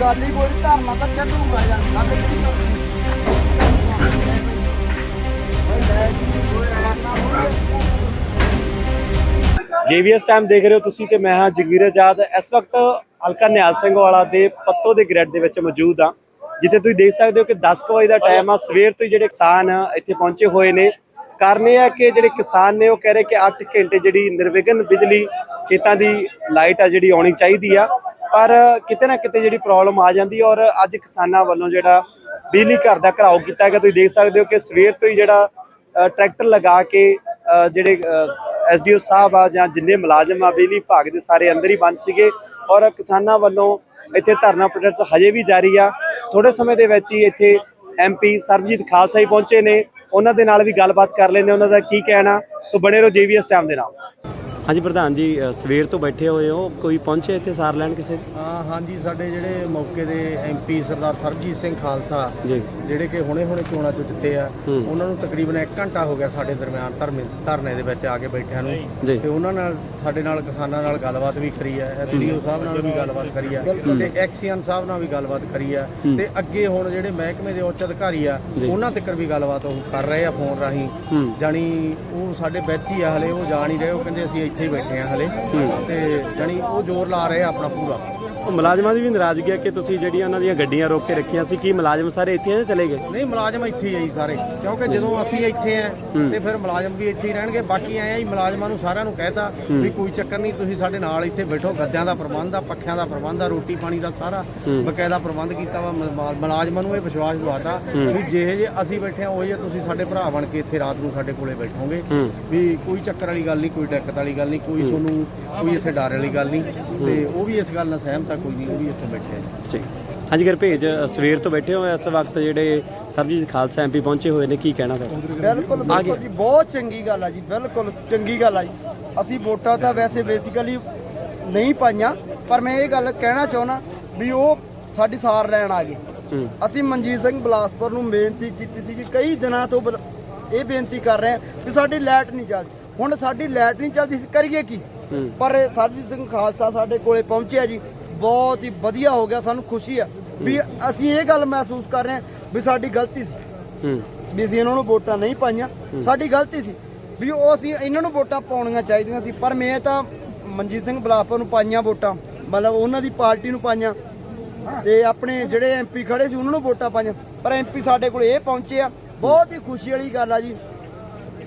ਗੱਲ ਹੀ ਕੋਈ ਧਰਨਾ ਤਾਂ ਚੱਲੂਗਾ ਯਾਰ ਗੱਲ ਕਿਹੜੀ ਕੋਈ ਜੀਵੀਐਸ ਟਾਈਮ ਦੇਖ ਰਹੇ ਹੋ ਤੁਸੀਂ ਤੇ ਮੈਂ ਹਾਂ ਜਗਵੀਰ ਆਜ਼ਾਦ। ਇਸ ਵਕਤ ਹਲਕਾ ਨਿਹਾਲ ਸਿੰਘ ਵਾਲਾ ਦੇ ਪੱਤੋ ਦੇ ਗ੍ਰਿਡ ਦੇ ਵਿੱਚ ਮੌਜੂਦ ਆ ਜਿੱਥੇ ਤੁਸੀਂ ਦੇਖ ਸਕਦੇ ਹੋ ਕਿ 10 ਕੁ ਵਜੇ ਦਾ ਟਾਈਮ ਆ। ਸਵੇਰ ਤੋਂ ਹੀ ਜਿਹੜੇ ਕਿਸਾਨ ਇੱਥੇ ਪਹੁੰਚੇ ਹੋਏ ਨੇ। ਕਾਰਨ ਇਹ ਆ ਕਿ ਜਿਹੜੇ ਕਿਸਾਨ ਨੇ ਉਹ ਕਹਿ ਰਹੇ ਕਿ 8 ਘੰਟੇ ਜਿਹੜੀ ਨਿਰਵਿਘਨ ਬਿਜਲੀ ਖੇਤਾਂ ਦੀ ਲਾਈਟ ਆ ਜਿਹੜੀ ਆਉਣੀ ਚਾਹੀਦੀ ਆ। ਪਰ ਕਿਤੇ ਨਾ ਕਿਤੇ ਜਿਹੜੀ ਪ੍ਰੋਬਲਮ ਆ ਜਾਂਦੀ ਔਰ ਅੱਜ ਕਿਸਾਨਾਂ ਵੱਲੋਂ ਜਿਹੜਾ ਬਿਜਲੀ ਘਰ ਦਾ ਘਰਾਓ ਕੀਤਾ ਗਿਆ ਤੁਸੀਂ ਦੇਖ ਸਕਦੇ ਹੋ ਕਿ ਸਵੇਰ ਤੋਂ ਹੀ ਜਿਹੜਾ ਟਰੈਕਟਰ ਲਗਾ ਕੇ ਅ, ਜਿਹੜੇ ਐਸਡੀਓ ਸਾਹਿਬ ਆ ਜਾਂ ਜਿੰਨੇ ਮੁਲਾਜ਼ਮ ਆ ਬਿਜਲੀ ਵਿਭਾਗ ਦੇ ਸਾਰੇ ਅੰਦਰ ਹੀ ਬੰਦ ਸੀਗੇ ਔਰ ਕਿਸਾਨਾਂ ਵੱਲੋਂ ਇੱਥੇ ਧਰਨਾ ਪ੍ਰੋਟੈਸਟ ਹਜੇ ਵੀ ਜਾਰੀ ਆ। ਥੋੜੇ ਸਮੇਂ ਦੇ ਵਿੱਚ ਹੀ ਇੱਥੇ ਐਮਪੀ ਸਰਬਜੀਤ ਖਾਲਸਾ ਹੀ ਪਹੁੰਚੇ ਨੇ ਉਹਨਾਂ ਦੇ ਨਾਲ ਵੀ ਗੱਲਬਾਤ ਕਰ ਲੈਣੇ ਉਹਨਾਂ ਦਾ ਕੀ ਕਹਿਣਾ। ਸੋ ਬਣੇ ਰਹੋ ਜੀਵੀਐਸ ਟਾਈਮ ਦੇ ਨਾਲ। ਹਾਂਜੀ ਪ੍ਰਧਾਨ ਜੀ ਸਵੇਰ ਤੋਂ ਬੈਠੇ ਹੋਏ ਹੋ। ਕੋਈ ਪਹੁੰਚੇ ਇੱਥੇ ਸਾਰ ਲੈਣ ਕਿਸੇ? ਦੀ? ਹਾਂ ਹਾਂਜੀ ਸਾਡੇ ਜਿਹੜੇ ਮੌਕੇ ਦੇ ਐਮਪੀ ਸਰਦਾਰ ਸਰਬਜੀਤ ਸਿੰਘ ਖਾਲਸਾ ਜੀ। ਜਿਹੜੇ ਕਿ ਹੁਣੇ-ਹੁਣੇ ਚੋਣਾਂ ਚੋਂ ਜਿੱਤੇ ਆ। ਉਹਨਾਂ ਨੂੰ ਤਕਰੀਬਨ 1 ਘੰਟਾ ਹੋ ਗਿਆ ਸਾਡੇ ਦਰਮਿਆਨ ਧਰਮੇ ਧਰਨੇ ਦੇ ਵਿੱਚ ਆ ਕੇ ਬੈਠਿਆਂ ਨੂੰ। ਤੇ ਉਹਨਾਂ ਨਾਲ ਸਾਡੇ ਨਾਲ ਕਿਸਾਨਾਂ ਨਾਲ ਗੱਲਬਾਤ ਵੀ ਕਰੀ ਆ ਐਸਡੀਓ ਸਾਹਿਬ ਨਾਲ ਵੀ ਗੱਲਬਾਤ ਕਰੀ ਆ ਤੇ ਐਕਸੀਅਨ ਸਾਹਿਬ ਨਾਲ ਵੀ ਗੱਲਬਾਤ ਕਰੀ ਆ। ਤੇ ਅੱਗੇ ਹੁਣ ਜਿਹੜੇ ਮਹਿਕਮੇ ਦੇ ਉੱਚ ਅਧਿਕਾਰੀ ਆ। ਉਹਨਾਂ ਤੱਕ ਵੀ ਗੱਲਬਾਤ ਉਹ ਕਰ ਰਹੇ ਆ ਫੋਨ ਰਾਹੀਂ। ਜਾਣੀ ਉਹ ਸਾਡੇ ਵਿੱਚ ਹੀ ਆ ਹਲੇ ਉਹ ਜਾ ਨਹੀਂ ਰਹੇ ਉਹ ਕਹਿੰਦੇ ਅਸੀਂ ਇੱਥੇ ਹੀ ਬੈਠੇ ਆ ਹਲੇ। ਤੇ ਜਾਣੀ ਉਹ ਜ਼ੋਰ ਲਾ ਰਹੇ ਆ ਆਪਣਾ ਪੂਰਾ। ਉਹ ਮੁਲਾਜ਼ਮਾਂ ਦੀ ਵੀ ਨਾਰਾਜ਼ਗੀ ਹੈ ਕਿ ਤੁਸੀਂ ਜਿਹੜੀਆਂ ਉਹਨਾਂ ਦੀਆਂ ਗੱਡੀਆਂ ਰੋਕ ਕੇ ਰੱਖੀਆਂ ਸੀ ਕੀ ਮੁਲਾਜ਼ਮ ਸਾਰੇ ਇੱਥੇ ਆ ਜਾਂ ਚਲੇ ਗਏ? ਨਹੀਂ ਮੁਲਾਜ਼ਮ ਇੱਥੇ ਹੀ ਆ ਜੀ ਸਾਰੇ। ਕਿਉਂਕਿ ਜਦੋਂ ਅਸੀਂ ਇੱਥੇ ਆ ਤੇ ਫਿਰ ਮੁਲਾਜ਼ਮ ਵੀ ਇੱਥੇ ਹੀ ਰਹਿਣਗੇ। ਬਾਕੀ ਆਏ ਆ ਜੀ ਮੁਲਾਜ਼ਮਾਂ ਨੂੰ ਸਾਰਿਆਂ ਨੂੰ ਕਹਿਤਾ ਵੀ ਕੋਈ ਚੱਕਰ ਨਹੀਂ ਤੁਸੀਂ ਸਾਡੇ ਨਾਲ ਇੱਥੇ ਬੈਠੋ। ਗੱਦਿਆਂ ਦਾ ਪ੍ਰਬੰਧ ਆ ਪੱਖਿਆਂ ਦਾ ਪ੍ਰਬੰਧ ਆ ਰੋਟੀ ਪਾਣੀ ਦਾ ਸਾਰਾ ਬਕਾਇਦਾ ਪ੍ਰਬੰਧ ਕੀਤਾ ਵਾ। ਮੁਲਾਜ਼ਮਾਂ ਨੂੰ ਇਹ ਵਿਸ਼ਵਾਸ ਦਿਵਾਤਾ ਵੀ ਜਿਹੇ ਜੇ ਅਸੀਂ ਬੈਠੇ ਆ ਉਹ ਜੇ ਤੁਸੀਂ ਸਾਡੇ ਭਰਾ ਬਣ ਕੇ ਇੱਥੇ ਰਾਤ ਨੂੰ ਸਾਡੇ ਕੋਲੇ ਬੈਠੋਗੇ ਵੀ ਕੋਈ ਚੱਕਰ ਵਾਲੀ ਗੱਲ ਨਹੀਂ ਕੋਈ ਦਿੱਕਤ ਵਾਲੀ ਗੱਲ ਨਹੀਂ ਕੋਈ ਤੁਹਾਨੂੰ ਕੋਈ ਇੱਥੇ ਡਰ ਵਾਲੀ ਗੱਲ ਨਹੀਂ। ਤੇ ਉਹ ਵੀ ਇਸ ਗੱਲ ਨਾਲ ਸਹਿਮਤ ਆ ਕੋਈ ਨਹੀਂ ਉਹ ਵੀ ਇੱਥੇ ਬੈਠੇ ਆ ਠੀਕ। ਹਾਂਜੀ ਗੁਰਭੇਜ ਸਵੇਰ ਤੋਂ ਬੈਠੇ ਹੋ ਇਸ ਵਕਤ ਜਿਹੜੇ ਸਰਬਜੀਤ ਖਾਲਸਾ ਐਮਪੀ ਪਹੁੰਚੇ ਹੋਏ ਨੇ ਕੀ ਕਹਿਣਾ ਫਿਰ? ਬਿਲਕੁਲ ਬਿਲਕੁਲ ਜੀ ਬਹੁਤ ਚੰਗੀ ਗੱਲ ਆ ਜੀ ਬਿਲਕੁਲ ਚੰਗੀ ਗੱਲ ਆ ਜੀ। ਅਸੀਂ ਵੋਟਾਂ ਤਾਂ ਵੈਸੇ ਬੇਸਿਕਲੀ ਨਹੀਂ ਪਾਈਆਂ ਪਰ ਮੈਂ ਇਹ ਗੱਲ ਕਹਿਣਾ ਚਾਹੁੰਦਾ ਵੀ ਉਹ ਸਾਡੀ ਸਾਰ ਲੈਣ ਆ ਗਏ। ਹੂੰ। ਅਸੀਂ ਮਨਜੀਤ ਸਿੰਘ ਬਲਾਸਪੁਰ ਨੂੰ ਬੇਨਤੀ ਕੀਤੀ ਸੀ ਕਿ ਕਈ ਦਿਨਾਂ ਤੋਂ ਬਲ- ਇਹ ਬੇਨਤੀ ਕਰ ਰਹੇ ਹਾਂ ਵੀ ਸਾਡੀ ਲਾਈਟ ਨਹੀਂ ਚੱਲਦੀ। ਹੁਣ ਸਾਡੀ ਲਾਈਟ ਨਹੀਂ ਚੱਲਦੀ ਸੀ ਕਰੀਏ ਕੀ? ਪਰ ਸਰਜੀਤ ਸਿੰਘ ਖਾਲਸਾ ਸਾਡੇ ਕੋਲੇ ਪਹੁੰਚਿਆ ਜੀ ਬਹੁਤ ਹੀ ਵਧੀਆ ਹੋ ਗਿਆ ਸਾਨੂੰ ਖੁਸ਼ੀ ਆ। ਵੀ ਅਸੀਂ ਇਹ ਗੱਲ ਮਹਿਸੂਸ ਕਰ ਰਹੇ ਹਾਂ ਵੀ ਸਾਡੀ ਗਲਤੀ ਸੀ। ਹੂੰ। ਵੀ ਅਸੀਂ ਇਹਨਾਂ ਨੂੰ ਵੋਟਾਂ ਨਹੀਂ ਪਾਈਆਂ। ਸਾਡੀ ਗਲਤੀ ਸੀ। ਵੀ ਉਹ ਅਸੀਂ ਇਹਨਾਂ ਨੂੰ ਵੋਟਾਂ ਪਾਉਣੀਆਂ ਚਾਹੀਦੀਆਂ ਸੀ ਪਰ ਮੈਂ ਤਾਂ ਮਨਜੀਤ ਸਿੰਘ ਬਲਾਪਰ ਨੂੰ ਪਾਈਆਂ ਵੋਟਾਂ। ਮਤਲਬ ਉਹਨਾਂ ਦੀ ਪਾਰਟੀ ਨੂੰ ਪਾਈਆਂ। ਤੇ ਆਪਣੇ ਜਿਹੜੇ ਐਮਪੀ ਖੜੇ ਸੀ ਉਹਨਾਂ ਨੂੰ ਵੋਟਾਂ ਪਾਈਆਂ। ਪਰ ਐਮਪੀ ਸਾਡੇ ਕੋਲ ਇਹ ਪਹੁੰਚੇ ਆ। ਬਹੁਤ ਹੀ ਖੁਸ਼ੀ ਵਾਲੀ ਗੱਲ ਆ ਜੀ।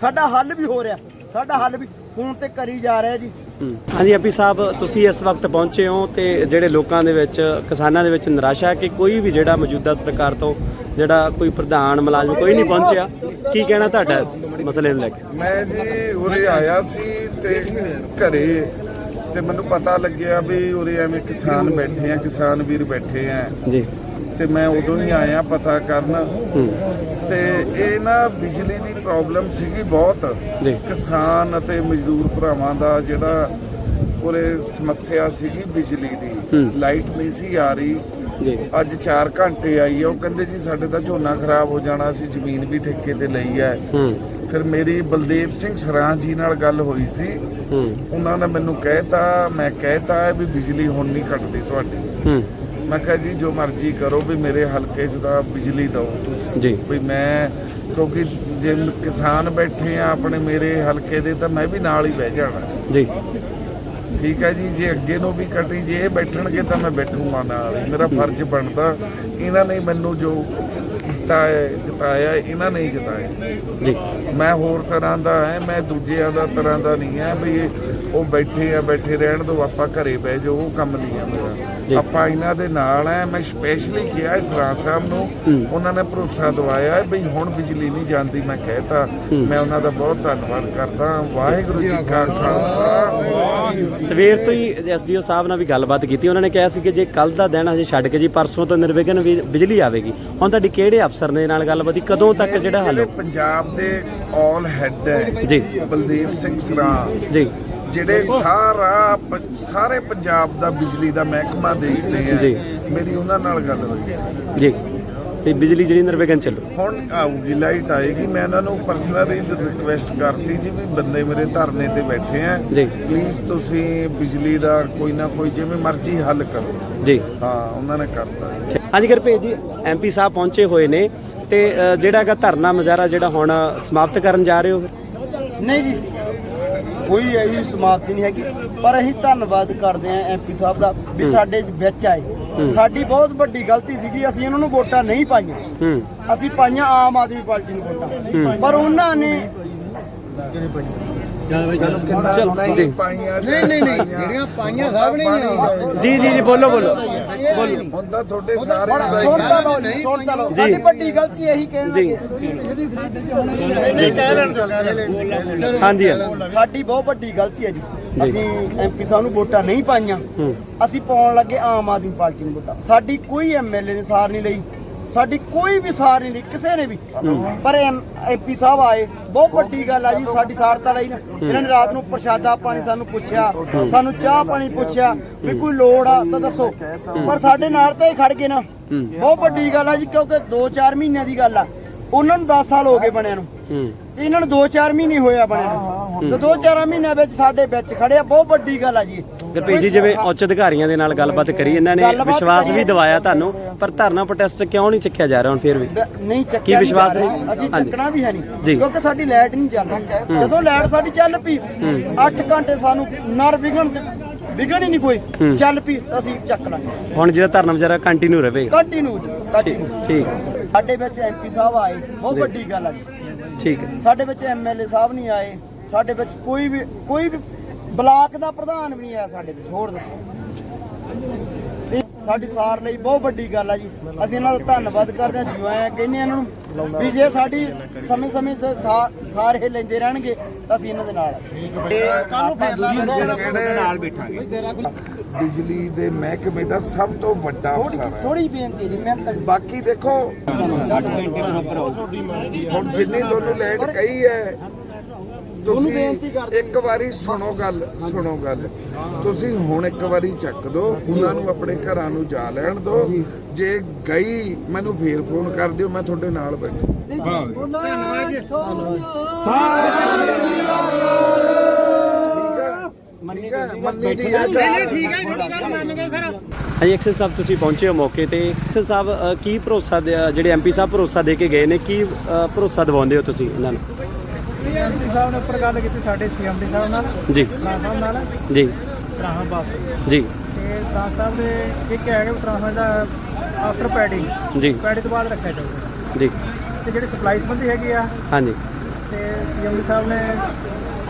ਸਾਡਾ ਹੱਲ ਵੀ ਹੋ ਰਿਹਾ। ਸਾਡਾ ਹੱਲ ਵੀ ਫੋਨ ਤੇ ਕਰੀ ਜਾ ਰਿਹਾ ਜੀ। ਹਾਂਜੀ ਐਮਪੀ ਸਾਹਿਬ ਤੁਸੀਂ ਇਸ ਵਕਤ ਪਹੁੰਚੇ ਹੋ ਤੇ ਜਿਹੜੇ ਲੋਕਾਂ ਦੇ ਵਿੱਚ ਕਿਸਾਨਾਂ ਦੇ ਵਿੱਚ ਨਿਰਾਸ਼ਾ ਹੈ ਕਿ ਕੋਈ ਵੀ ਜਿਹੜਾ ਮੌਜੂਦਾ ਸਰਕਾਰ ਤੋਂ ਜਿਹੜਾ ਕੋਈ ਪ੍ਰਧਾਨ ਮੁਲਾਜ਼ਮ ਕੋਈ ਨਹੀਂ ਪਹੁੰਚਿਆ ਕੀ ਕਹਿਣਾ ਤੁਹਾਡਾ ਇਸ ਮਸਲੇ ਨੂੰ ਲੈ ਕੇ? ਮੈਂ ਜੀ ਉਰੇ ਆਇਆ ਸੀ ਤੇ ਘਰੇ ਤੇ ਮੈਨੂੰ ਪਤਾ ਲੱਗਿਆ ਵੀ ਉਰੇ ਐਵੇਂ ਕਿਸਾਨ ਬੈਠੇ ਆ ਕਿਸਾਨ ਵੀਰ ਬੈਠੇ ਆ। ਜੀ। ਤੇ ਮੈਂ ਉਦੋਂ ਹੀ ਆਇਆ ਪਤਾ ਕਰਨ। ਤੇ ਇਹ ਨਾ ਬਿਜਲੀ ਦੀ ਪ੍ਰੋਬਲਮ ਸੀਗੀ ਬਹੁਤ। ਕਿਸਾਨ ਅਤੇ ਮਜ਼ਦੂਰ ਭਰਾਵਾਂ ਦਾ ਜਿਹੜਾ ਉਰੇ ਸਮੱਸਿਆ ਸੀਗੀ ਬਿਜਲੀ। ਦੀ। ਲਾਈਟ ਨਹੀਂ ਸੀ ਆ ਰਹੀ। ਅੱਜ 4 ਘੰਟੇ ਆਈ ਆ। ਉਹ ਕਹਿੰਦੇ ਜੀ ਸਾਡੇ ਤਾਂ ਝੋਨਾ ਖਰਾਬ ਹੋ ਜਾਣਾ ਸੀ ਜ਼ਮੀਨ ਵੀ ਠੇਕੇ ਤੇ ਲਈ ਹੈ। ਫਿਰ ਮੇਰੀ ਬਲਦੇਵ ਸਿੰਘ ਸਰਾਂ ਜੀ ਨਾਲ ਗੱਲ ਹੋਈ ਸੀ। ਉਹਨਾਂ ਨੇ ਮੈਨੂੰ ਕਹਿਤਾ ਮੈਂ ਕਹਿਤਾ ਵੀ ਬਿਜਲੀ ਹੁਣ ਨਹੀਂ ਕੱਟਦੀ ਤੁਹਾਡੀ। ਮੈਂ ਕਿਹਾ ਜੀ ਜੋ ਮਰਜ਼ੀ ਕਰੋ ਵੀ ਮੇਰੇ ਹਲਕੇ 'ਚ ਤਾਂ ਬਿਜਲੀ ਦਿਓ ਤੁਸੀਂ। ਜੀ। ਵੀ ਮੈਂ ਕਿਉਂਕਿ ਜੇ ਕਿਸਾਨ ਬੈਠੇ ਆ ਆਪਣੇ ਮੇਰੇ ਹਲਕੇ ਦੇ ਤਾਂ ਮੈਂ ਵੀ ਨਾਲ ਹੀ ਬਹਿ ਜਾਣਾ। ਜੀ। ਠੀਕ ਹੈ ਜੀ ਜੇ ਅੱਗੇ ਨੂੰ ਵੀ ਕੱਟੀ ਜੇ ਇਹ ਬੈਠਣਗੇ ਤਾਂ ਮੈਂ ਬੈਠੂਗਾ ਨਾਲ। ਮੇਰਾ ਫਰਜ਼ ਬਣਦਾ ਇਹਨਾਂ ਨੇ ਮੈਨੂੰ ਜੋ ਕੀਤਾ ਹੈ ਜਿਤਾਇਆ ਇਹਨਾਂ ਨੇ ਹੀ ਜਿਤਾਇਆ। ਜੀ। ਮੈਂ ਹੋਰ ਤਰ੍ਹਾਂ ਦਾ ਹੈ ਮੈਂ ਦੂਜਿਆਂ ਦਾ ਤਰ੍ਹਾਂ ਦਾ ਨਹੀਂ ਹੈ ਵੀ ਇਹ ਉਹ ਬੈਠੇ ਆ ਬੈਠੇ ਰਹਿਣ ਦੋ ਆਪਾਂ ਘਰੇ ਬਹਿ ਜਾਓ ਉਹ ਕੰਮ ਨਹੀਂ ਆ। ਮੇਰਾ ਆਪਾਂ ਇਹਨਾਂ ਦੇ ਨਾਲ ਹੈ ਮੈਂ ਸਪੈਸ਼ਲੀ ਕਿਹਾ ਇਸ ਰਾਂ ਸਾਹਿਬ ਨੂੰ। ਉਹਨਾਂ ਨੇ ਭਰੋਸਾ ਦਵਾਇਆ ਵੀ ਹੁਣ ਬਿਜਲੀ ਨਹੀਂ ਜਾਂਦੀ ਮੈਂ ਕਹਿਤਾ। ਮੈਂ ਉਹਨਾਂ ਦਾ ਬਹੁਤ ਧੰਨਵਾਦ ਕਰਦਾ ਵਾਹਿਗੁਰੂ ਜੀ ਕਾ ਖਾਲਸਾ ਸਵੇਰ ਤੋਂ ਹੀ ਐਸਡੀਓ ਸਾਹਿਬ ਨਾਲ ਵੀ ਗੱਲਬਾਤ ਕੀਤੀ ਉਹਨਾਂ ਨੇ ਕਿਹਾ ਸੀ ਕਿ ਜੇ ਕੱਲ ਦਾ ਦਿਨ ਹਜੇ ਛੱਡ ਕੇ ਜੀ ਪਰਸੋਂ ਤੋਂ ਨਿਰਵਿਘਨ ਬਿਜਲੀ ਆਵੇਗੀ ਹੁਣ ਤੁਹਾਡੀ ਕਿਹੜੇ ਅਫਸਰ ਦੇ ਨਾਲ ਗੱਲਬਾਤ ਹੋਈ ਕਦੋਂ ਤੱਕ ਜਿਹੜਾ ਹੱਲ ਪੰਜਾਬ ਦੇ ਆਲ ਹੈੱਡ ਹੈ ਜੀ ਬਲਦੇਵ ਸਿੰਘ ਸਰਾਂ ਜੀ ਜਿਹੜੇ ਸਾਰਾ ਸਾਰੇ ਪੰਜਾਬ ਦਾ ਬਿਜਲੀ ਦਾ ਮਹਿਕਮਾ ਦੇਖਦੇ ਆ ਜੀ। ਮੇਰੀ ਉਹਨਾਂ ਨਾਲ ਗੱਲ ਹੋਈ ਸੀ। ਜੀ। ਤੇ ਬਿਜਲੀ ਜਿਹੜੀ ਨਿਰਵਿਘਨ ਚੱਲੂ। ਹੁਣ ਆਊਗੀ ਲਾਈਟ ਆਏਗੀ ਮੈਂ ਇਹਨਾਂ ਨੂੰ ਪਰਸਨਲੀ ਰਿਕੁਐਸਟ ਕਰਤੀ ਜੀ ਵੀ ਬੰਦੇ ਮੇਰੇ ਧਰਨੇ ਤੇ ਬੈਠੇ ਆ। ਜੀ। ਪਲੀਜ਼ ਤੁਸੀਂ ਬਿਜਲੀ ਦਾ ਕੋਈ ਨਾ ਕੋਈ ਜਿਵੇਂ ਮਰਜ਼ੀ ਹੱਲ ਕਰੋ। ਜੀ। ਹਾਂ ਉਹਨਾਂ ਨੇ ਕਰਤਾ। ਹਾਂਜੀ ਗੁਰਪ੍ਰੀਤ ਜੀ ਐਮਪੀ ਸਾਹਿਬ ਪਹੁੰਚੇ ਹੋਏ ਨੇ ਤੇ ਅ, ਜਿਹੜਾ ਹੈਗਾ ਧਰਨਾ ਮੁਜ਼ਾਹਰਾ ਜਿਹੜਾ ਹੁਣ ਸਮਾਪਤ ਕਰਨ ਜਾ ਰਹੇ ਹੋ ਫਿਰ? ਨਹੀਂ ਜੀ। ਕੋਈ ਐਸੀ ਸਮਾਪਤੀ ਨਹੀਂ ਹੈਗੀ। ਪਰ ਅਸੀਂ ਧੰਨਵਾਦ ਕਰਦੇ ਆਂ ਐਮਪੀ ਸਾਹਿਬ ਦਾ ਵੀ ਸਾਡੇ ਵਿੱਚ ਆਏ। ਸਾਡੀ ਬਹੁਤ ਵੱਡੀ ਗਲਤੀ ਸੀਗੀ ਅਸੀਂ ਇਹਨਾਂ ਨੂੰ ਵੋਟਾਂ ਨਹੀਂ ਪਾਈਆਂ। ਹੂੰ। ਅਸੀਂ ਪਾਈਆਂ ਆਮ ਆਦਮੀ ਪਾਰਟੀ ਨੂੰ ਵੋਟਾਂ। ਪਰ ਉਹਨਾਂ ਨੇ ਚਲੋ ਕਿੰਨਾ ਨਹੀਂ ਪਾਈਆਂ ਨਹੀਂ ਨਹੀਂ ਨਹੀਂ ਜਿਹੜੀਆਂ ਪਾਈਆਂ ਸਭ ਨਹੀਂ ਜੀ ਜੀ ਜੀ ਬੋਲੋ ਬੋਲੋ। ਹੁਣ ਤਾਂ ਤੁਹਾਡੇ ਸਾਰਿਆਂ ਦਾ ਸੁਣ ਹੀ ਤਾਂ ਲਓ ਜੀ ਸੁਣ ਤਾਂ ਲਓ। ਸਾਡੀ ਵੱਡੀ ਗਲਤੀ ਇਹੀ ਕਹਿਣ ਹਾਂਜੀ ਹਾਂਜੀ। ਸਾਡੀ ਬਹੁਤ ਵੱਡੀ ਗਲਤੀ ਹੈ ਜੀ। ਅਸੀਂ ਐਮਪੀ ਸਾਹਿਬ ਨੂੰ ਵੋਟਾਂ ਨਹੀਂ ਪਾਈਆਂ। ਅਸੀਂ ਪਾਉਣ ਲੱਗੇ ਆਮ ਆਦਮੀ ਪਾਰਟੀ ਨੂੰ ਵੋਟਾਂ। ਸਾਡੀ ਕੋਈ ਐਮਐਲਏ ਨੇ ਸਾਰ ਨਹੀਂ ਲਈ। ਸਾਡੀ ਕੋਈ ਵੀ ਸਾਰ ਨਹੀਂ ਲਈ, ਕਿਸੇ ਨੇ ਵੀ। ਪਰ ਐਮਪੀ ਸਾਹਿਬ ਆਏ, ਬਹੁਤ ਵੱਡੀ ਗੱਲ ਆ ਜੀ, ਸਾਡੀ ਸਾਰਤਾ ਲਈ ਇਹਨਾਂ ਨੇ ਰਾਤ ਨੂੰ ਪ੍ਰਸ਼ਾਦਾ ਪਾਣੀ ਸਾਨੂੰ ਪੁੱਛਿਆ, ਸਾਨੂੰ ਚਾਹ ਪਾਣੀ ਪੁੱਛਿਆ, ਵੀ ਕੋਈ ਲੋੜ ਆ ਤਾਂ ਦੱਸੋ। ਪਰ ਸਾਡੇ ਨਾਲ ਤਾਂ ਇਹ ਖੜ ਗਏ ਨਾ। ਬਹੁਤ ਵੱਡੀ ਗੱਲ ਆ ਜੀ, ਕਿਉਂਕਿ 2-4 ਮਹੀਨਿਆਂ ਦੀ ਗੱਲ ਆ। ਉਹਨਾਂ ਨੂੰ 10 ਸਾਲ ਹੋ ਗਏ ਬਣਿਆ ਨੂੰ। ਇਹਨਾਂ ਨੂੰ 2-4 ਮਹੀਨੇ ਹੋਇਆ ਬਣਿਆ ਨੂੰ। ਤੇ 2-4 ਮਹੀਨਿਆਂ ਵਿੱਚ ਸਾਡੇ ਵਿੱਚ ਖੜਿਆ, ਬਹੁਤ ਵੱਡੀ ਗੱਲ ਆ ਜੀ। ਗੁਰਪ੍ਰੀਤ ਜੀ ਜਿਵੇਂ ਉੱਚ ਅਧਿਕਾਰੀਆਂ ਦੇ ਨਾਲ ਗੱਲਬਾਤ ਕਰੀ ਇਹਨਾਂ ਨੇ ਗੱਲਬਾਤ ਵਿਸ਼ਵਾਸ ਵੀ। ਦਿਵਾਇਆ ਤੁਹਾਨੂੰ ਪਰ ਧਰਨਾ ਪ੍ਰੋਟੈਸਟ ਕਿਉਂ ਨਹੀਂ ਚੱਕਿਆ ਜਾ ਰਿਹਾ ਹੁਣ ਫਿਰ ਵੀ? ਬ- ਨਹੀਂ ਚੱਕਿਆ ਕੀ ਨਹੀਂ ਵਿਸ਼ਵਾਸ ਜਾ ਰਿਹਾ। ਨਹੀਂ? ਅਸੀਂ ਹਾਂਜੀ। ਚੱਕਣਾ ਵੀ ਹੈ ਜੀ। ਨਹੀਂ ਕਿਉਂਕਿ ਸਾਡੀ ਲਾਈਟ ਨਹੀਂ ਚੱਲ ਰਹੀ। ਜਦੋਂ ਲਾਈਟ ਸਾਡੀ ਚੱਲ ਪਈ 8 ਘੰਟੇ ਸਾਨੂੰ ਨਰ ਵਿਗਣ ਤੇ ਵਿਗਣ ਹੀ ਨਹੀਂ ਕੋਈ। ਚੱਲ ਪਈ ਅਸੀਂ ਚੱਕ ਲਾਂਗੇ। ਹੁਣ ਜਿਹੜਾ ਧਰਨਾ ਮੁਜ਼ਾਹਰਾ ਕੰਟੀਨਿਊ ਰਹੇਗਾ ਕੰਟੀਨਿਊ ਠੀਕ ਕੰਟੀਨਿਊ ਠੀਕ ਸਾਡੇ ਵਿੱਚ ਐਮਪੀ ਸਾਹਿਬ ਆਏ ਬਹੁਤ ਵੱਡੀ ਗੱਲ ਆ ਜੀ। ਠੀਕ। ਹੈ ਸਾਡੇ ਵਿੱਚ ਐਮਐਲਏ ਸਾਹਿਬ ਨਹੀਂ ਆਏ ਸਾਡੇ ਵਿੱਚ ਕੋਈ ਵੀ ਕੋਈ ਵੀ ਬਲਾਕ ਦਾ ਪ੍ਰਧਾਨ ਵੀ ਨਹੀਂ ਆਇਆ ਸਾਡੇ ਵਿੱਚ ਹੋਰ ਦੱਸੋ। ਸਾਡੀ ਸਾਰ ਲਈ ਬਹੁਤ ਵੱਡੀ ਗੱਲ ਆ ਜੀ। ਅਸੀਂ ਇਹਨਾਂ ਦਾ ਧੰਨਵਾਦ ਕਰਦੇ ਹਾਂ ਜੁਆਇਆਂ ਕਹਿੰਦੇ ਹਾਂ ਇਹਨਾਂ ਨੂੰ ਵੀ ਜੇ ਸਾਡੀ ਸਮੇਂ ਸਮੇਂ ਸਿਰ ਇਹ ਲੈਂਦੇ ਰਹਿਣਗੇ ਤਾਂ ਅਸੀਂ ਇਹਨਾਂ ਦੇ ਨਾਲ। ਬਿਜਲੀ ਦੇ ਮਹਿਕਮੇ ਦਾ ਸਭ ਤੋਂ ਵੱਡਾ ਥੋੜੀ ਅਫਸਰ ਹੈ। ਥੋੜੀ ਬੇਨਤੀ ਜੀ ਮਿਹਨਤ ਬਾਕੀ ਦੇਖੋ ਹੁਣ ਜਿੰਨੀ ਤੁਹਾਨੂੰ ਲੈਟ ਕਹੀ ਹੈ ਤੁਸੀਂ ਬੇਨਤੀ ਕਰਦੇ ਇੱਕ ਵਾਰੀ ਸੁਣੋ ਗੱਲ ਸੁਣੋ ਗੱਲ। ਤੁਸੀਂ ਹੁਣ ਇੱਕ ਵਾਰੀ ਚੱਕ ਦੋ ਉਹਨਾਂ ਨੂੰ ਆਪਣੇ ਘਰਾਂ ਨੂੰ ਜਾ ਲੈਣ ਦਿਓ। ਜੇ। ਗਈ ਮੈਨੂੰ ਫੇਰ ਫੋਨ ਕਰ ਦਿਓ ਮੈਂ ਤੁਹਾਡੇ ਨਾਲ ਬੈਠੂ। ਠੀਕ ਹੈ ਮੰਨੀ ਦੀ ਗੱਲ। ਹਾਂਜੀ ਸਾਹਿਬ ਤੁਸੀਂ ਪਹੁੰਚੇ ਹੋ ਮੌਕੇ ਤੇ। ਐਕਸਨ ਸਾਹਿਬ ਕੀ ਭਰੋਸਾ ਜਿਹੜੇ ਐਮਪੀ ਸਾਹਿਬ ਭਰੋਸਾ ਦੇ ਕੇ ਗਏ ਨੇ ਕੀ ਭਰੋਸਾ ਦਿਵਾਉਂਦੇ ਹੋ ਤੁਸੀਂ ਇਹਨਾਂ ਨੂੰ? ਐਮਪੀ ਸਾਹਿਬ ਨੇ ਉੱਪਰ ਗੱਲ ਕੀਤੀ ਸਾਡੇ ਸੀਐਮਡੀ ਸਾਹਿਬ ਨਾਲ ਜੀ। ਸਰਾਂ ਸਾਹਿਬ ਨਾਲ। ਜੀ। ਰਾਹਾਂ ਬਾਪ ਜੀ। ਤੇ ਸਰਾਂ ਸਾਹਿਬ ਨੇ ਇੱਕ ਹੈ ਕਿ ਟ੍ਰਾਂਸਫਰ ਦਾ ਆਫਟਰ ਪੈਡਿੰਗ ਜੀ। ਪੈਡਿੰਗ ਤੋਂ ਬਾਅਦ ਰੱਖਿਆ ਜਾਊਗਾ। ਜੀ। ਤੇ ਜਿਹੜੇ ਸਪਲਾਈ ਸੰਬੰਧੀ ਹੈਗੇ ਆ ਹਾਂਜੀ। ਤੇ ਸੀਐਮਡੀ ਸਾਹਿਬ ਨੇ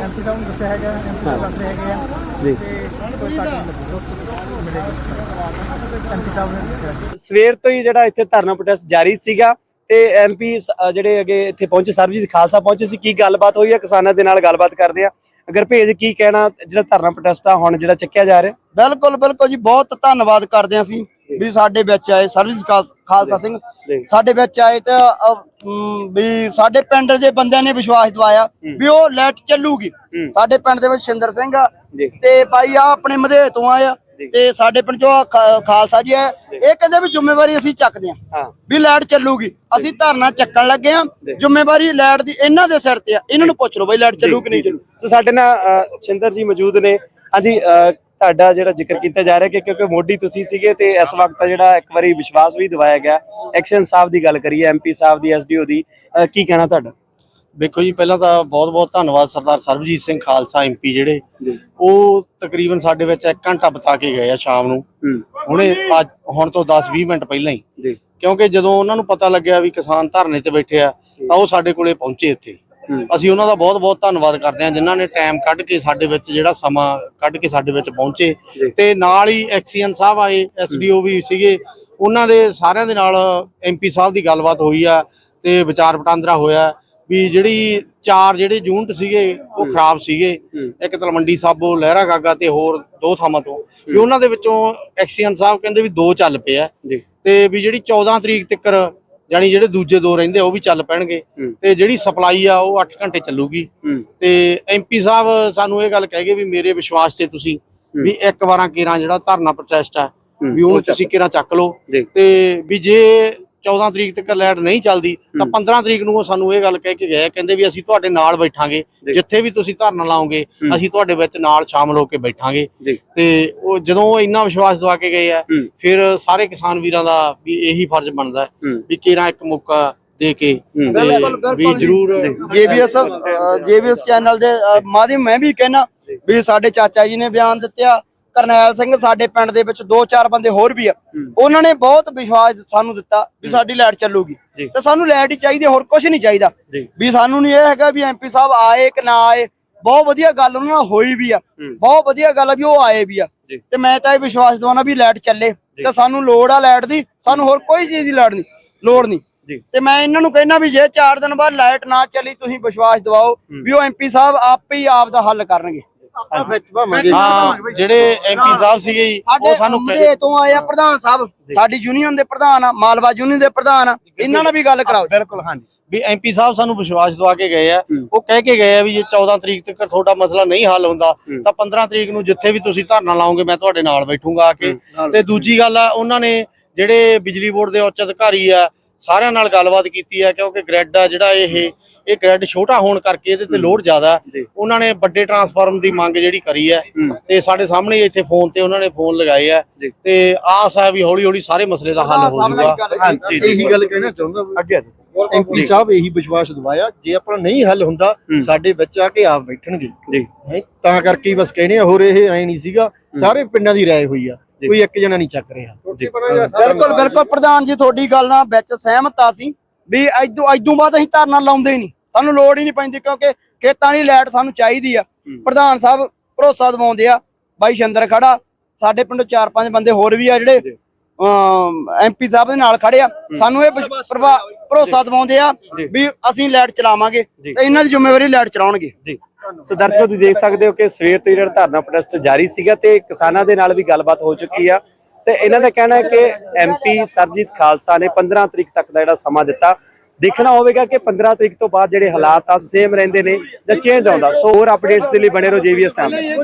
ਐਮਪੀ ਸਾਹਿਬ ਨੂੰ ਦੱਸਿਆ ਹੈਗਾ ਐਮਪੀ ਸਾਹਿਬ ਦੱਸ ਰਹੇ ਹੈਗੇ ਆ। ਜੀ। ਤੇ ਕੋਈ ਕੱਟ ਨਹੀਂ ਲੱਗੂਗਾ ਮਿਲੇਗਾ ਐਮਪੀ ਸਾਹਿਬ ਨੇ ਦੱਸਿਆ। ਸਵੇਰ ਤੋਂ ਹੀ ਜਿਹੜਾ ਇੱਥੇ ਧਰਨਾ ਪ੍ਰੋਟੈਸਟ ਜਾਰੀ ਸੀਗਾ ਤੇ ਐਮਪੀ ਜਿਹੜੇ ਅਗੇ ਇੱਥੇ ਪਹੁੰਚੇ ਸਰਬਜੀਤ ਖਾਲਸਾ ਪਹੁੰਚੇ ਸੀ ਕੀ ਗੱਲਬਾਤ ਹੋਈ ਹੈ ਕਿਸਾਨਾਂ ਦੇ ਨਾਲ ਗੱਲਬਾਤ ਕਰਦੇ ਆ। ਅਗਰ ਭੇਜ ਕੀ ਕਹਿਣਾ ਜਿਹੜਾ ਧਰਨਾ ਪ੍ਰੋਟੈਸਟ ਆ ਹੁਣ ਜਿਹੜਾ ਚੱਕਿਆ ਜਾ ਰਿਹਾ? ਬਿਲਕੁਲ ਬਿਲਕੁਲ ਜੀ ਬਹੁਤ ਧੰਨਵਾਦ ਕਰਦੇ ਹਾਂ ਅਸੀਂ ਵੀ ਸਾਡੇ ਵਿੱਚ ਆਏ। ਖਾਲ- ਖਾਲਸਾ ਸਿੰਘ। ਸਾਡੇ ਵਿੱਚ ਆਏ ਤੇ ਵੀ ਸਾਡੇ ਪਿੰਡ ਦੇ ਬੰਦਿਆਂ ਨੇ ਵਿਸ਼ਵਾਸ ਦਿਵਾਇਆ ਵੀ ਉਹ ਲਾਈਟ ਚੱਲੂਗੀ। ਸਾਡੇ ਪਿੰਡ ਦੇ ਵਿੱਚ ਸ਼ਿੰਦਰ ਸਿੰਘ ਆ। ਤੇ ਬਾਈ ਆ ਆਪਣੇ ਮਧੇ ਤੋਂ ਆਇਆ ਤੇ ਸਾਡੇ ਪਿੰਡ ਚੋਂ ਖਾ- ਖਾਲਸਾ ਜੀ ਹੈ। ਇਹ ਕਹਿੰਦੇ ਵੀ ਜ਼ਿੰਮੇਵਾਰੀ ਅਸੀਂ ਚੱਕਦੇ ਹਾਂ। ਹਾਂ। ਵੀ ਲਾਈਟ ਚੱਲੂਗੀ। ਅਸੀਂ ਧਰਨਾ ਚੱਕਣ ਲੱਗੇ ਆ ਜ਼ਿੰਮੇਵਾਰੀ ਲਾਈਟ ਦੀ ਇਹਨਾਂ ਦੇ ਸਿਰ ਤੇ ਆ। ਇਹਨਾਂ ਨੂੰ ਪੁੱਛ ਲਓ ਬਈ ਲਾਈਟ ਚੱਲੂ ਕਿ ਨਹੀਂ ਚੱਲੂ। ਸੋ ਸਾਡੇ ਨਾਲ ਅ, ਛਿੰਦਰ ਜੀ ਮੌਜੂਦ ਨੇ। ਹਾਂਜੀ ਅ, ਤੁਹਾਡਾ ਜਿਹੜਾ ਜ਼ਿਕਰ ਕੀਤਾ ਜਾ ਰਿਹਾ ਕਿ ਕਿਉਂਕਿ ਮੋਢੀ ਤੁਸੀਂ ਸੀਗੇ ਤੇ ਇਸ ਵਕਤ ਜਿਹੜਾ ਇੱਕ ਵਾਰੀ ਵਿਸ਼ਵਾਸ ਵੀ ਦਿਵਾਇਆ ਗਿਆ। ਐਕਸ਼ਨ ਸਾਹਿਬ ਦੀ ਗੱਲ ਕਰੀਏ ਐਮਪੀ ਸਾਹਿਬ ਦੀ ਐਸਡੀਓ ਦੀ। ਅ, ਕੀ ਕਹਿਣਾ ਤੁਹਾਡਾ? ਦੇਖੋ ਜੀ ਪਹਿਲਾਂ ਤਾਂ ਬਹੁਤ-ਬਹੁਤ ਧੰਨਵਾਦ ਸਰਦਾਰ ਸਰਬਜੀਤ ਸਿੰਘ ਖਾਲਸਾ ਐਮਪੀ ਜਿਹੜੇ। ਉਹ ਤਕਰੀਬਨ ਸਾਡੇ ਵਿੱਚ 1 ਘੰਟਾ ਬਿਤਾ ਕੇ ਗਏ ਆ ਸ਼ਾਮ ਨੂੰ। ਹੁਣੇ ਅੱਜ ਹੁਣ ਤੋਂ 10-20 ਮਿੰਟ ਪਹਿਲਾਂ ਹੀ। ਕਿਉਂਕਿ ਜਦੋਂ ਉਹਨਾਂ ਨੂੰ ਪਤਾ ਲੱਗਿਆ ਵੀ ਕਿਸਾਨ ਧਰਨੇ ਤੇ ਬੈਠੇ ਆ ਤਾਂ ਉਹ ਸਾਡੇ ਕੋਲੇ ਪਹੁੰਚੇ ਇੱਥੇ। ਅਸੀਂ ਉਹਨਾਂ ਦਾ ਬਹੁਤ-ਬਹੁਤ ਧੰਨਵਾਦ ਕਰਦੇ ਹਾਂ ਜਿਨ੍ਹਾਂ ਨੇ ਟਾਈਮ ਕੱਢ ਕੇ ਸਾਡੇ ਵਿੱਚ ਜਿਹੜਾ ਸਮਾਂ ਕੱਢ ਕੇ ਸਾਡੇ ਵਿੱਚ ਪਹੁੰਚੇ। ਤੇ ਨਾਲ ਹੀ ਐਕਸੀਅਨ ਸਾਹਿਬ ਆਏ ਐਸਡੀਓ ਵੀ ਸੀਗੇ। ਉਹਨਾਂ ਦੇ ਸਾਰਿਆਂ ਦੇ ਨਾਲ ਐਮਪੀ ਸਾਹਿਬ ਦੀ ਗੱਲਬਾਤ ਹੋਈ ਆ ਤੇ ਵਿਚਾਰ ਵਟਾਂਦਰਾ ਹੋਇਆ। ਵੀ ਜਿਹੜੀ ਚਾਰ ਜਿਹੜੇ ਯੂਨਿਟ ਸੀਗੇ ਉਹ ਖਰਾਬ ਸੀਗੇ। ਇੱਕ ਤਲਮੰਡੀ ਸਾਬੋ ਲਹਿਰਾ ਗਾਗਾ ਤੇ ਹੋਰ ਦੋ ਥਾਵਾਂ ਤੋਂ। ਵੀ ਉਹਨਾਂ ਦੇ ਵਿੱਚੋਂ ਐਕਸੀਅਨ ਸਾਹਿਬ ਕਹਿੰਦੇ ਵੀ ਦੋ ਚੱਲ ਪਏ ਆ ਜੀ। ਤੇ ਵੀ ਜਿਹੜੀ 14 ਤਰੀਕ ਤੱਕ ਜਾਨੀ ਜਿਹੜੇ ਦੂਜੇ ਦੋ ਰਹਿੰਦੇ ਉਹ ਵੀ ਚੱਲ ਪੈਣਗੇ। ਤੇ ਜਿਹੜੀ ਸਪਲਾਈ ਆ ਉਹ 8 ਘੰਟੇ ਚੱਲੂਗੀ। ਤੇ ਐਮਪੀ ਸਾਹਿਬ ਸਾਨੂੰ ਇਹ ਗੱਲ ਕਹਿ ਗਏ ਵੀ ਮੇਰੇ ਵਿਸ਼ਵਾਸ ਤੇ ਤੁਸੀਂ ਵੀ ਇੱਕ ਵਾਰਾਂ ਕੇਰਾਂ ਜਿਹੜਾ ਧਰਨਾ ਪ੍ਰੋਟੈਸਟ ਆ ਵੀ ਉਹਨੂੰ ਤੁਸੀਂ ਕੇਰਾਂ ਚੱਕ ਲਓ। ਤੇ ਵੀ ਜੇ 14 ਤਰੀਕ ਤੱਕ ਲਾਈਟ ਨਹੀਂ ਚੱਲਦੀ ਤਾਂ 15 ਤਰੀਕ ਨੂੰ ਉਹ ਸਾਨੂੰ ਇਹ ਗੱਲ ਕਹਿ ਕੇ ਗਏ ਕਹਿੰਦੇ ਵੀ ਅਸੀਂ ਤੁਹਾਡੇ ਨਾਲ ਬੈਠਾਂਗੇ ਜਿੱਥੇ ਵੀ ਤੁਸੀਂ ਧਰਨਾ ਲਾਓਗੇ ਅਸੀਂ ਤੁਹਾਡੇ ਵਿੱਚ ਨਾਲ ਸ਼ਾਮਲ ਹੋ ਕੇ ਬੈਠਾਂਗੇ। ਤੇ ਉਹ ਜਦੋਂ ਉਹ ਇੰਨਾ ਵਿਸ਼ਵਾਸ ਦਵਾ ਕੇ ਗਏ ਆ। ਫਿਰ ਸਾਰੇ ਕਿਸਾਨ ਵੀਰਾਂ ਦਾ ਵੀ ਇਹੀ ਫਰਜ਼ ਬਣਦਾ। ਵੀ ਕਿਹੜਾ ਇੱਕ ਮੌਕਾ ਦੇ ਕੇ ਵੀ। ਜ਼ਰੂਰ ਜੇਬੀਐਸ ਜੇਬੀਐਸ ਚੈਨਲ ਦੇ ਮਾਧਿਅਮ ਮੈਂ ਵੀ ਕਹਿਣਾ ਵੀ ਸਾਡੇ ਚਾਚਾ ਜੀ ਨੇ ਬਿਆਨ ਦਿੱਤਿਆ ਕਰਨੈਲ ਸਿੰਘ ਸਾਡੇ ਪਿੰਡ ਦੇ ਵਿੱਚ ਦੋ ਚਾਰ ਬੰਦੇ ਹੋਰ ਵੀ ਆ। ਉਹਨਾਂ ਨੇ ਬਹੁਤ ਵਿਸ਼ਵਾਸ ਸਾਨੂੰ ਦਿੱਤਾ ਵੀ ਸਾਡੀ ਲਾਈਟ ਚੱਲੂਗੀ। ਤੇ ਸਾਨੂੰ ਲਾਈਟ ਹੀ ਚਾਹੀਦੀ ਹੋਰ ਕੁਝ ਨਹੀਂ ਚਾਹੀਦਾ। ਵੀ ਸਾਨੂੰ ਨਹੀਂ ਇਹ ਹੈਗਾ ਵੀ ਐਮਪੀ ਸਾਹਿਬ ਆਏ ਕਿ ਨਾ ਆਏ। ਬਹੁਤ ਵਧੀਆ ਗੱਲ ਉਹਨਾਂ ਨਾਲ ਹੋਈ ਵੀ ਆ। ਬਹੁਤ ਵਧੀਆ ਗੱਲ ਆ ਵੀ ਉਹ ਆਏ ਵੀ ਆ। ਤੇ ਮੈਂ ਤਾਂ ਇਹ ਵਿਸ਼ਵਾਸ ਦਵਾਉਣਾ ਵੀ ਲਾਈਟ ਚੱਲੇ। ਤੇ ਸਾਨੂੰ ਲੋੜ ਆ ਲਾਈਟ ਦੀ। ਸਾਨੂੰ ਹੋਰ ਕੋਈ ਚੀਜ਼ ਦੀ ਲੋੜ ਨਹੀਂ ਲੋੜ ਨਹੀਂ। ਤੇ ਮੈਂ ਇਹਨਾਂ ਨੂੰ ਕਹਿਣਾ ਵੀ ਜੇ 4 ਦਿਨ ਬਾਅਦ ਲਾਈਟ ਨਾ ਚੱਲੀ ਤੁਸੀਂ ਵਿਸ਼ਵਾਸ ਦਿਵਾਓ ਵੀ ਉਹ ਐਮਪੀ ਸਾਹਿਬ ਆਪੇ ਹੀ ਆਪ ਦਾ ਹੱਲ ਕਰਨਗੇ। ਹਾਂ ਜਿਹੜੇ ਐਮਪੀ ਸਾਹਿਬ ਸੀਗੇ ਜੀ, ਸਾਡੇ ਉਹ ਸਾਨੂੰ ਅੰਮ੍ਰਿਤ ਤੋਂ ਆਏ ਆ ਪ੍ਰਧਾਨ ਸਾਹਿਬ। ਸਾਡੀ ਯੂਨੀਅਨ ਦੇ ਪ੍ਰਧਾਨ ਆ ਮਾਲਵਾ ਯੂਨੀਅਨ ਦੇ ਪ੍ਰਧਾਨ ਆ। ਇਹਨਾਂ ਨਾਲ ਵੀ ਗੱਲ ਕਰਾਓ। ਬਿਲਕੁਲ ਹਾਂਜੀ। ਵੀ ਐਮਪੀ ਸਾਹਿਬ ਸਾਨੂੰ ਵਿਸ਼ਵਾਸ ਦਵਾ ਕੇ ਗਏ ਆ। ਉਹ ਕਹਿ ਕੇ ਗਏ ਆ ਵੀ ਜੇ 14 ਤਰੀਕ ਤੱਕ ਤੁਹਾਡਾ ਮਸਲਾ ਨਹੀਂ ਹੱਲ ਹੁੰਦਾ ਤਾਂ 15 ਤਰੀਕ ਨੂੰ ਜਿੱਥੇ ਵੀ ਤੁਸੀਂ ਧਰਨਾ ਲਾਓਗੇ ਮੈਂ ਤੁਹਾਡੇ ਨਾਲ ਬੈਠੂੰਗਾ ਆ ਕੇ। ਤੇ ਦੂਜੀ ਗੱਲ ਆ ਉਹਨਾਂ ਨੇ ਜਿਹੜੇ ਬਿਜਲੀ ਬੋਰਡ ਦੇ ਉੱਚ ਅਧਿਕਾਰੀ ਆ ਸਾਰਿਆਂ ਨਾਲ ਗੱਲਬਾਤ ਕੀਤੀ ਆ ਕਿਉਂਕਿ ਗ੍ਰਿਡ ਆ ਜਿਹੜਾ ਇਹ ਇਹ ਗ੍ਰਿਡ ਛੋਟਾ ਹੋਣ ਕਰਕੇ ਇਹਦੇ ਤੇ ਲੋਡ ਜ਼ਿਆਦਾ। ਹੈ। ਉਹਨਾਂ ਨੇ ਵੱਡੇ ਟਰਾਂਸਫਾਰਮ ਦੀ ਮੰਗ ਜਿਹੜੀ ਕਰੀ ਹੈ। ਤੇ ਸਾਡੇ ਸਾਹਮਣੇ ਇੱਥੇ ਫੋਨ ਤੇ ਉਹਨਾਂ ਨੇ ਫੋਨ ਲਗਾਏ ਆ। ਤੇ ਆਸ ਹੈ ਵੀ ਹੌਲੀ ਹੌਲੀ ਸਾਰੇ ਮਸਲੇ ਦਾ ਹੱਲ ਹੋ ਜਾਊਗਾ। ਇਹੀ ਗੱਲ ਕਹਿਣਾ ਚਾਹੁੰਦਾ ਅੱਗੇ। ਐਮਪੀ ਸਾਹਿਬ ਇਹੀ ਵਿਸ਼ਵਾਸ ਦਿਵਾਇਆ ਜੇ ਆਪਣਾ ਨਹੀਂ ਹੱਲ ਹੁੰਦਾ ਸਾਡੇ ਵਿੱਚ ਆ ਕੇ ਆਪ ਬੈਠਣਗੇ। ਜੀ। ਤਾਂ ਕਰਕੇ ਹੀ ਬਸ ਕਹਿੰਦੇ ਆ ਹੋਰ ਇਹ ਐ ਨਹੀਂ ਸੀਗਾ। ਸਾਰੇ ਪਿੰਡਾਂ ਦੀ ਰਾਏ ਹੋਈ ਆ। ਕੋਈ ਇੱਕ ਜਣਾ ਨਹੀਂ ਚੱਕ ਰਿਹਾ। ਬਿਲਕੁਲ ਬਿਲਕੁਲ। ਪ੍ਰਧਾਨ ਜੀ ਤੁਹਾਡੀ ਗੱਲ ਨਾਲ ਵਿੱਚ ਸਹਿਮਤ ਆ ਸੀ ਵੀ ਐਦੋਂ ਐਦੋਂ ਬਾਅਦ ਅਸੀਂ ਧਰਨਾ ਲਾਉਂਦੇ ਨਹੀਂ। ਸਾਨੂੰ ਲੋੜ ਹੀ ਨਹੀਂ ਪੈਂਦੀ ਕਿਉਂਕਿ ਖੇਤਾਂ ਦੀ ਲਾਈਟ ਸਾਨੂੰ ਚਾਹੀਦੀ ਆ। ਪ੍ਰਧਾਨ ਸਾਹਿਬ ਭਰੋਸਾ ਦਿਵਾਉਂਦੇ ਆ ਬਾਈ ਸ਼ੰਦਰ ਖੜਾ ਸਾਡੇ ਪਿੰਡੋਂ ਚਾਰ ਪੰਜ ਬੰਦੇ ਹੋਰ ਵੀ ਆ ਜਿਹੜੇ ਐਮਪੀ ਸਾਹਿਬ ਦੇ ਨਾਲ ਖੜੇ ਆ। ਸਾਨੂੰ ਇਹ ਭਰੋਸਾ ਦਿਵਾਉਂਦੇ ਆ ਵੀ ਅਸੀਂ ਲਾਈਟ ਚਲਾਵਾਂਗੇ ਤੇ ਇਹਨਾਂ ਦੀ ਜ਼ਿੰਮੇਵਾਰੀ ਲਾਈਟ ਚਲਾਉਣਗੇ। ਸੋ ਦਰਸ਼ਕੋ, ਤੁਸੀਂ ਦੇਖ ਸਕਦੇ ਹੋ ਕਿ ਸਵੇਰ ਤੋਂ ਜਿਹੜਾ ਧਰਨਾ ਪ੍ਰੋਟੈਸਟ ਜਾਰੀ ਸੀਗਾ ਤੇ ਕਿਸਾਨਾਂ ਦੇ ਨਾਲ ਵੀ ਗੱਲਬਾਤ ਹੋ ਚੁੱਕੀ ਆ। ਤੇ ਇਹਨਾਂ ਦਾ ਕਹਿਣਾ ਹੈ ਕਿ ਐਮਪੀ ਸਰਜੀਤ ਖਾਲਸਾ ਨੇ 15 ਤਰੀਕ ਤੱਕ ਦਾ ਜਿਹੜਾ ਸਮਾਂ ਦਿੱਤਾ। ਦੇਖਣਾ ਹੋਵੇਗਾ ਕਿ 15 ਤਰੀਕ ਤੋਂ ਬਾਅਦ ਜਿਹੜੇ ਹਾਲਾਤ ਆ ਸੇਮ ਰਹਿੰਦੇ ਨੇ ਜਾਂ ਚੇਂਜ ਆਉਂਦਾ। ਸੋ ਹੋਰ ਅਪਡੇਟਸ ਦੇ ਲਈ ਬਣੇ ਰਹੋ ਜੀਵੀਐਸ ਟਾਈਮ